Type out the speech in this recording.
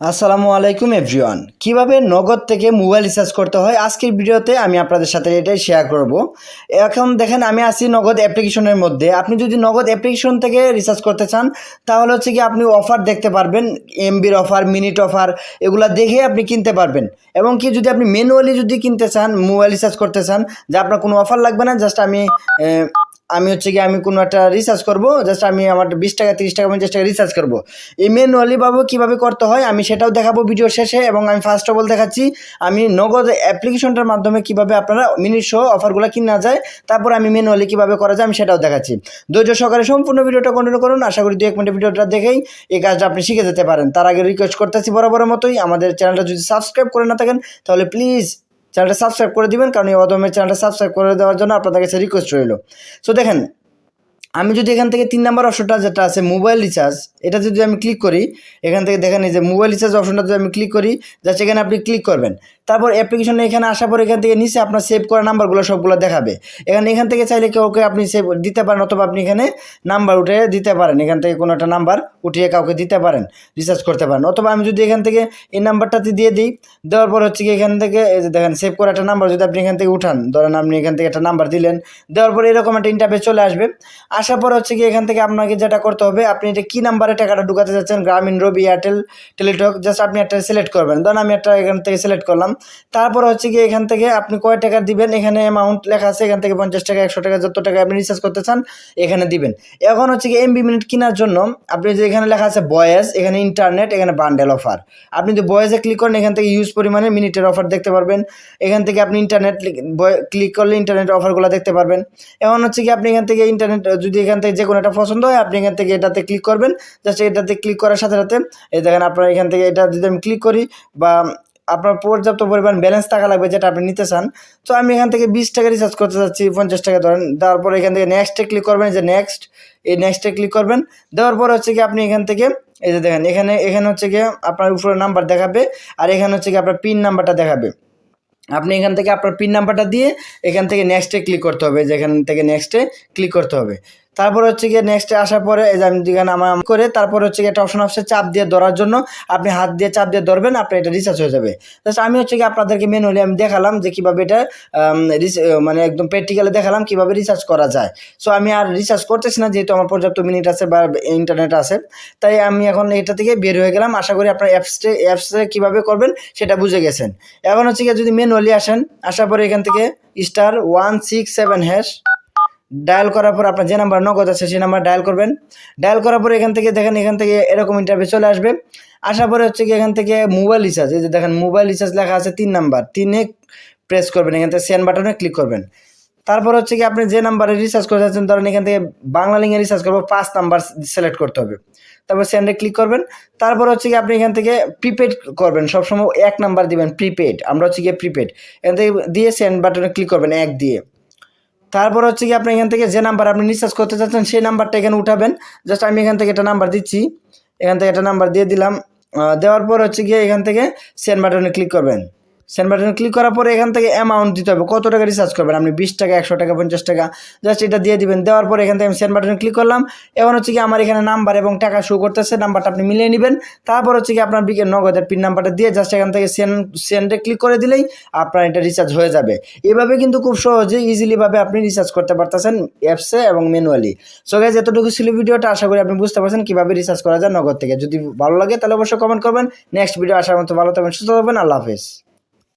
আসসালামু আলাইকুম, এভরিওয়ান। কীভাবে নগদ থেকে মোবাইল রিচার্জ করতে হয়? আজকের ভিডিওতে আমি আপনাদের সাথে এটাই শেয়ার করব। এখন দেখেন, আমি আছি নগদ অ্যাপ্লিকেশনের মধ্যে। আপনি যদি নগদ অ্যাপ্লিকেশন থেকে রিচার্জ করতে চান, তাহলে হচ্ছে কি আপনি অফার দেখতে পারবেন এমবির অফার মিনিট অফার এগুলা দেখে আপনি কিনতে পারবেন। এবং কি যদি আপনি ম্যানুয়ালি যদি কিনতে চান, মোবাইল রিচার্জ করতে চান, যে আপনার কোনো অফার লাগবে না জাস্ট আমি আমি হচ্ছে কি আমি কোনো একটা রিচার্জ করব জাস্ট আমি আমার বিশ টাকা, তিরিশ টাকা, পঞ্চাশ টাকা রিচার্জ করব। এই ম্যানুয়ালিভাবে কীভাবে করতে হয়, আমি সেটাও দেখাবো ভিডিও শেষে এবং আমি ফার্স্ট অফ অল দেখাচ্ছি, আমি নগদ অ্যাপ্লিকেশনটার মাধ্যমে কীভাবে আপনারা মিনিট সহ অফারগুলো কিনা যায়, তারপর আমি ম্যানুয়ালি কীভাবে করা যায়, আমি সেটাও দেখাচ্ছি। ধৈর্য সহকারে সম্পূর্ণ ভিডিওটা কন্টিনিউ করুন, আশা করি দু এক মিনিট ভিডিওটা দেখেই এই কাজটা আপনি শিখে যেতে পারেন। তার আগে রিকোয়েস্ট করতেছি বরাবরের মতোই, আমাদের চ্যানেলটা যদি সাবস্ক্রাইব করে না থাকেন, তাহলে প্লিজ চ্যানেলটা সাবস্ক্রাইব করে দিবেন, কারণ এই অদমের চ্যানেলটা সাবস্ক্রাইব করে দেওয়ার জন্য আপনাদের কাছে রিকোয়েস্ট রইল। সো দেখেন আমি যদি এখান থেকে তিন নাম্বার অপশনটা যেটা আছে মোবাইল রিচার্জ এটা যদি আমি ক্লিক করি, এখান থেকে দেখেন এই যে মোবাইল রিচার্জ অপশনটা যদি আমি ক্লিক করি জাস্ট এখানে আপনি ক্লিক করবেন। তারপর অ্যাপ্লিকেশনে এখানে আসার পর এখান থেকে নিচে আপনার সেভ করা নাম্বারগুলো সবগুলো দেখাবে। এখানে এখান থেকে চাইলে কাউকে আপনি সেভ দিতে পারেন অথবা আপনি এখানে নাম্বার উঠে দিতে পারেন। এখান থেকে কোনো একটা নাম্বার উঠিয়ে কাউকে দিতে পারেন রিচার্জ করতে পারেন। অথবা আমি যদি এখান থেকে এই নাম্বারটাতে দিয়ে দিই, দেওয়ার পর হচ্ছে কি এখান থেকে যে দেখেন সেভ করা একটা নাম্বার যদি আপনি এখান থেকে উঠান, ধরেন আপনি এখান থেকে একটা নাম্বার দিলেন, দেওয়ার পরে এরকম একটা ইন্টারফেস চলে আসবে। আসার পর হচ্ছে কি এখান থেকে আপনাকে যেটা করতে হবে, আপনি এটা কী নাম্বারে টাকাটা ঢুকাতে যাচ্ছেন? গ্রামীণ রবি এয়ারটেল টেলিটক জাস্ট আপনি একটা সিলেক্ট করবেন। ধরুন আমি একটা এখান থেকে সিলেক্ট করলাম। তারপর হচ্ছে কি এখান থেকে আপনি কয় টাকা দিবেন? এখানে অ্যামাউন্ট লেখা আছে, এখান থেকে পঞ্চাশ টাকা, একশো টাকা, যত টাকা আপনি রিচার্জ করতে চান, এখানে দিবেন। এখন হচ্ছে কি এমবি মিনিট কেনার জন্য আপনি যে এখানে লেখা আছে বয়েস এখানে ইন্টারনেট এখানে বান্ডেল অফার আপনি যদি বয়েসে ক্লিক করেন, এখান থেকে ইউজ পরিমাণে মিনিটের অফার দেখতে পারবেন। এখান থেকে আপনি ইন্টারনেট ক্লিক করলে ইন্টারনেট অফারগুলো দেখতে পারবেন। এখন হচ্ছে কি আপনি এখান থেকে ইন্টারনেট যদি এখান থেকে যে কোনো একটা পছন্দ হয়, আপনি এখান থেকে এটাতে ক্লিক করবেন। জাস্ট এটাতে ক্লিক করার সাথে সাথে, এই দেখেন আপনার এখান থেকে এটা যদি আমি ক্লিক করি, বা আপনার পর্যাপ্ত পরিমাণ ব্যালেন্স টাকা লাগবে যেটা আপনি নিতে চান। তো আমি এখান থেকে বিশ টাকা রিচার্জ করতে চাচ্ছি পঞ্চাশ টাকা ধরেন। তারপর এখান থেকে নেক্সটে ক্লিক করবেন যে নেক্সট এই নেক্সটে ক্লিক করবেন। দেওয়ার পর হচ্ছে কি আপনি এখান থেকে, এই যে দেখেন, এখানে এখানে হচ্ছে গিয়ে আপনার উপরে নাম্বার দেখাবে, আর এখানে হচ্ছে কি আপনার পিন নাম্বারটা দেখাবে। আপনি এখান থেকে আপনার পিন নাম্বারটা দিয়ে এখান থেকে নেক্সটে ক্লিক করতে হবে যেখান থেকে নেক্সটে ক্লিক করতে হবে। তারপর হচ্ছে গিয়ে নেক্সটে আসার পরে এই যে আমি যেখানে আমার করে, তারপর হচ্ছে গিয়ে একটা অপশন আসছে চাপ দিয়ে ধরার জন্য। আপনি হাত দিয়ে চাপ দিয়ে ধরবেন, আপনার এটা রিচার্জ হয়ে যাবে। জাস্ট আমি হচ্ছে কি আপনাদেরকে ম্যানুয়ালি আমি দেখালাম যে কীভাবে এটা মানে একদম প্র্যাকটিক্যালে দেখালাম কীভাবে রিচার্জ করা যায়। সো আমি আর রিচার্জ করতেছি না, যেহেতু আমার পর্যাপ্ত মিনিট আছে বা ইন্টারনেট আছে। তাই আমি এখন এটা থেকে বের হয়ে গেলাম। আশা করি আপনার অ্যাপসে অ্যাপসে কীভাবে করবেন সেটা বুঝে গেছেন। এখন হচ্ছে গিয়ে যদি ম্যানুয়ালি আসেন, আসার পরে এখান থেকে star one six seven hash dial করার পর আপনার যে নাম্বার নগদ আছে, সেই নাম্বার ডায়াল করবেন। ডায়াল করার পরে এখান থেকে দেখেন, এখান থেকে এরকম ইন্টারভিউ চলে আসবে। আসার পরে হচ্ছে কি, এখান থেকে মোবাইল রিচার্জ এই যে দেখেন মোবাইল রিচার্জ লেখা আছে তিন নাম্বার। তিনে প্রেস করবেন, এখান থেকে সেন্ড বাটনে ক্লিক করবেন। তারপর হচ্ছে কি, আপনি যে নাম্বারে রিচার্জ করতে চাচ্ছেন ধরেন এখান থেকে বাংলা লিঙ্কে রিচার্জ করব, পাঁচ নাম্বার সিলেক্ট করতে হবে। তারপর সেন্ডে ক্লিক করবেন। তারপর হচ্ছে কি, আপনি এখান থেকে প্রিপেড করবেন। সবসময় এক নাম্বার দিবেন প্রিপেড আমরা হচ্ছে গিয়ে প্রিপেড এখান থেকে দিয়ে সেন্ড বাটনে ক্লিক করবেন, এক দিয়ে। তারপর হচ্ছে কি আপনি এখান থেকে যে নাম্বার আপনি রিচার্জ করতে চাচ্ছেন, সেই নাম্বারটা এখানে উঠাবেন। জাস্ট আমি এখান থেকে একটা নাম্বার দিচ্ছি। এখান থেকে একটা নাম্বার দিয়ে দিলাম। দেওয়ার পর হচ্ছে গিয়ে এখান থেকে সেন্ড বাটনে ক্লিক করবেন। সেন্ড বাটনে ক্লিক করার পরে এখান থেকে অ্যামাউন্ট দিতে হবে। কত টাকা রিচার্জ করবেন? আপনি বিশ টাকা, একশো টাকা, পঞ্চাশ টাকা জাস্ট এটা দিয়ে দিবেন। দেওয়ার পর এখান থেকে আমি সেন্ড বাটনে ক্লিক করলাম। এখন হচ্ছে কি আমার এখানে নাম্বার এবং টাকা শো করতেছে। নাম্বারটা আপনি মিলিয়ে নেবেন। তারপর হচ্ছে কি আপনার বিকেল নগদের পিন নাম্বারটা দিয়ে জাস্ট এখান থেকে সেন্ড সেন্ডে ক্লিক করে দিলেই আপনার এটা রিচার্জ হয়ে যাবে। এভাবে কিন্তু খুব সহজে ইজিলিভাবে আপনি রিচার্জ করতে পারতেছেন অ্যাপসে এবং ম্যানুয়ালি সো গাইজ এতটুকু ছিল ভিডিওটা। আশা করি আপনি বুঝতে পারছেন কীভাবে রিচার্জ করা যায় নগদ থেকে। যদি ভালো লাগে তাহলে অবশ্যই কমেন্ট করবেন। নেক্সট ভিডিও আসার মতো ভালো থাকবেন, সুস্থ থাকবেন। আল্লাহ হাফেজ।